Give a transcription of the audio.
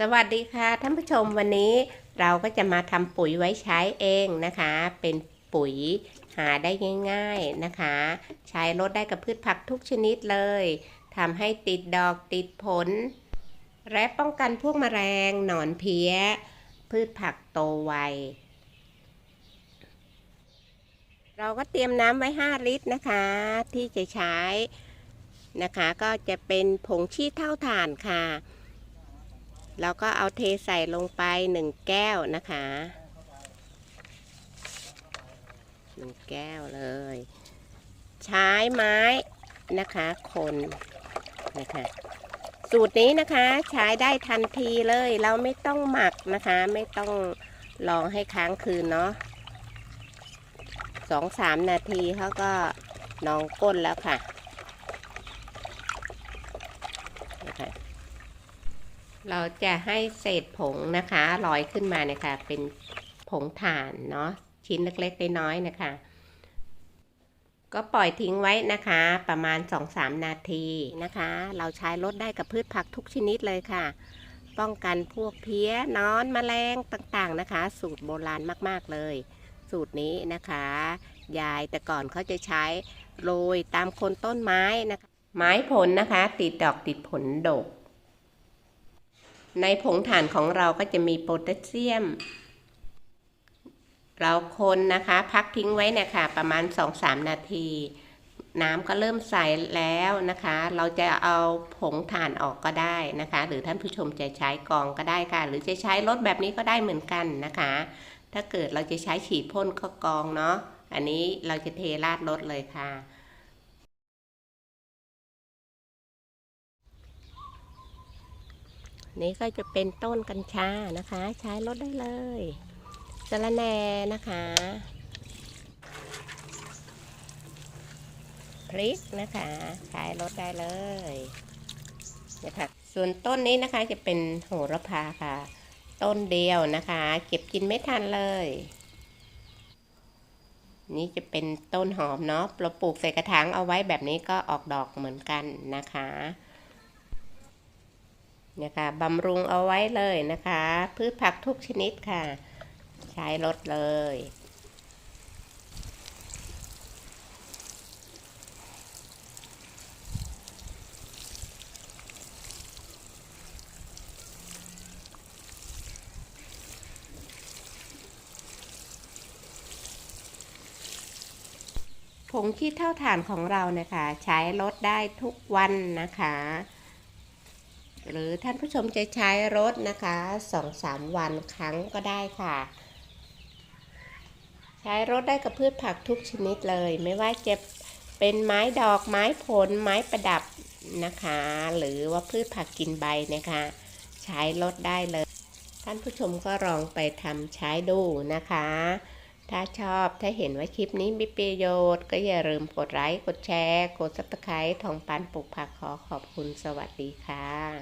สวัสดีค่ะท่านผู้ชมวันนี้เราก็จะมาทำปุ๋ยไว้ใช้เองนะคะ เป็นปุ๋ยหาได้ง่ายๆนะคะ ใช้ลดได้กับพืชผักทุกชนิดเลยทำให้ติดดอกติดผล และป้องกันพวกแมลงหนอนเพี้ย พืชผักโตไวเราก็เตรียมน้ำไว้ 5 ลิตรนะคะ ที่จะใช้นะคะ ก็จะเป็นผงชีเท่าถ่านค่ะ เราก็เอาเทใส่ลงไปหนึ่งแก้วนะคะหนึ่งแก้วเลย ใช้ไม้นะคะคนนะคะสูตรนี้นะคะใช้ได้ทันทีเลย เราไม่ต้องหมักนะคะ ไม่ต้องรองให้ค้างคืนเนาะสองสามนาทีเขาก็นองก้นแล้วค่ะ เราจะให้เศษผงนะคะลอยขึ้นมานะคะเป็นผงถ่านเนาะชิ้นเล็กๆน้อยๆนะคะ ก็ปล่อยทิ้งไว้นะคะ ประมาณ 2-3 นาทีนะคะ เราใช้ลดได้กับพืชผักทุกชนิดเลยค่ะ ป้องกันพวกเพี้ยนอนแมลงต่างๆนะคะ สูตรโบราณมากๆเลย สูตรนี้นะคะ ยายแต่ก่อนเขาจะใช้โรยตามโคนต้นไม้นะคะ ไม้ผลนะคะ ติดดอกติดผลดก ในผงถ่านของเราก็จะมีโพแทสเซียม เราคนนะคะ พักทิ้งไว้นะคะประมาณ 2-3 นาที น้ำก็เริ่มใสแล้วนะคะ เราจะเอาผงถ่านออกก็ได้นะคะ หรือท่านผู้ชมจะใช้กองก็ได้ค่ะ หรือจะใช้รถแบบนี้ก็ได้เหมือนกันนะคะ ถ้าเกิดเราจะใช้ฉีดพ่นก็กองเนาะอันนี้เราจะเทราดรถเลยค่ะ นี่ก็จะเป็นต้นกัญชานะคะ ใช้ลดได้เลยสะระแหน่นะคะ พริกนะคะใช้ลดได้เลยนะคะส่วนต้นนี้นะคะจะเป็นโหระพาค่ะ ต้นเดียวนะคะ เก็บกินไม่ทันเลย นี่จะเป็นต้นหอมเนาะเราปลูกใส่กระถางเอาไว้แบบนี้ก็ออกดอกเหมือนกันนะคะ นะคะบำรุงเอาไว้เลยนะคะ พืชผักทุกชนิดค่ะ ใช้ลดเลย ผงขี้เท่าฐานของเรานะคะ ใช้ลดได้ทุกวันนะคะ หรือท่านผู้ชมจะใช้รถนะคะสองสามวันครั้งก็ได้ค่ะ ใช้รถได้กับพืชผักทุกชนิดเลย ไม่ว่าจะเป็นไม้ดอกไม้ผลไม้ประดับนะคะ หรือว่าพืชผักกินใบนะคะ ใช้รถได้เลย ท่านผู้ชมก็ลองไปทำใช้ดูนะคะ ถ้าชอบถ้าเห็นว่าคลิปนี้มีประโยชน์ ก็อย่าลืมกดไลค์กดแชร์ กดซับสไครต์ทองปันปลูกผักขอขอบคุณสวัสดีค่ะ